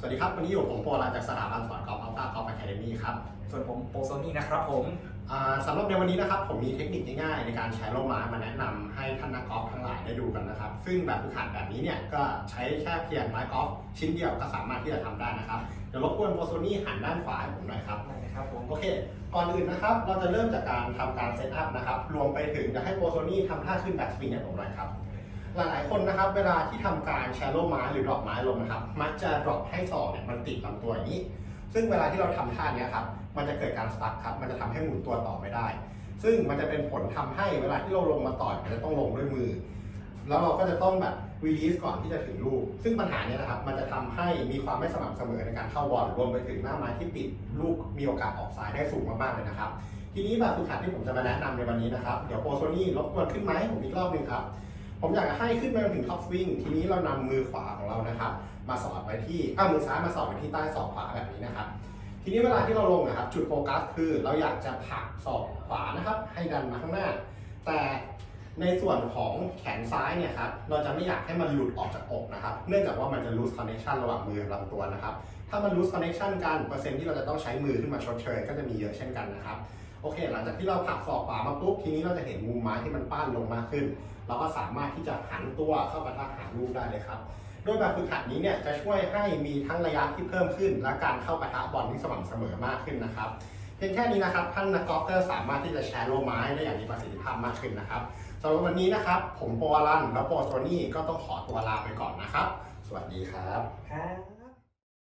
สวัสดีครับ วันนี้อยู่ผมโปรลาจากสถาบันสอนกอล์ฟอัลฟากอล์ฟอะคาเดมี่ครับ ส่วนผมโปรโซนี่นะครับผมอ่าสำหรับในวันนี้นะครับ ผมมีเทคนิคง่ายๆในการใช้โลมามาแนะนำให้ท่านนักกอล์ฟทั้งหลายได้ดูกันนะครับ ซึ่งแบบฝึกหัดแบบนี้เนี่ยก็ใช้แค่เพียงไม้กอล์ฟชิ้นเดียวก็สามารถที่จะทำได้นะครับเดี๋ยวรบกวนโปรโซนี่หันด้านขวาให้ผมหน่อยครับได้นะครับผมโอเค ก่อนอื่นนะครับ เราจะเริ่มจากการทำการเซตอัพนะครับรวมไปถึงจะให้โปรโซนี่ทำท่าขึ้นแบ็กสวิงให้ผมหน่อยครับ หลายๆคนนะครับเวลาที่ทำการแชร์โลไม้หรือดรอปไม้ลงนะครับ มักจะดรอปให้ศอกเนี่ยมันติดลำตัวอย่างนี้ ซึ่งเวลาที่เราทำท่าเนี้ยครับ มันจะเกิดการสตั๊กครับ มันจะทำให้หมุนตัวต่อไม่ได้ ซึ่งมันจะเป็นผลทำให้เวลาที่เราลงมาต่อยมันจะต้องลงด้วยมือ แล้วเราก็จะต้องแบบรีลีสก่อนที่จะถึงลูก ซึ่งปัญหาเนี้ยนะครับ มันจะทำให้มีความไม่สม่ำเสมอในการเข้าบอลรวมไปถึงหน้าไม้ที่ปิดลูกมีโอกาสออกสายได้สูงมากๆเลยนะครับ ทีนี้แบบฝึกหัดที่ผมจะมาแนะนำในวันนี้นะครับ เดี๋ยวโปโซนี่รบกวนขึ้นไห้ผมอีกรอบหนึ่งครับ ผมอยากให้ขึ้นไปถึงท็อปสวิงทีนี้เรานำมือขวาของเรานะครับ มาสอดไว้ที่อ้ามือซ้ายมาสอดไว้ที่ใต้ศอกขวาแบบนี้นะครับ ทีนี้เวลาที่เราลงนะครับ จุดโฟกัสคือเราอยากจะผลักศอกขวานะครับ ให้ดันมาข้างหน้า แต่ในส่วนของแขนซ้ายเนี่ยครับ เราจะไม่อยากให้มันหลุดออกจากอกนะครับ เนื่องจากว่ามันจะ lose connection ระหว่างมือกับลำตัวนะครับ ถ้ามัน lose connection กัน เปอร์เซ็นต์ที่เราจะต้องใช้มือขึ้นมาชดเชยก็จะมีเยอะเช่นกันนะครับ โอเค หลังจากที่เราผลักศอกขวามาปุ๊บทีนี้เราจะเห็นมุมไม้ที่มันป้านลงมากขึ้น เราก็สามารถที่จะหันตัวเข้าปะทะหาลูกได้เลยครับโดยแบบฝึกหัดนี้เนี่ยจะช่วยให้มีทั้งระยะที่เพิ่มขึ้น และการเข้าปะทะบอลที่สม่ำเสมอมากขึ้นนะครับเพียงแค่นี้นะครับท่านนักกอล์ฟก็สามารถที่จะแชร์โลไม้ได้อย่างมีประสิทธิภาพมากขึ้นนะครับสำหรับวันนี้นะครับ ผมโปรอลันและโปรโซนี่ก็ต้องขอตัวลาไปก่อนนะครับ สวัสดีครับครับ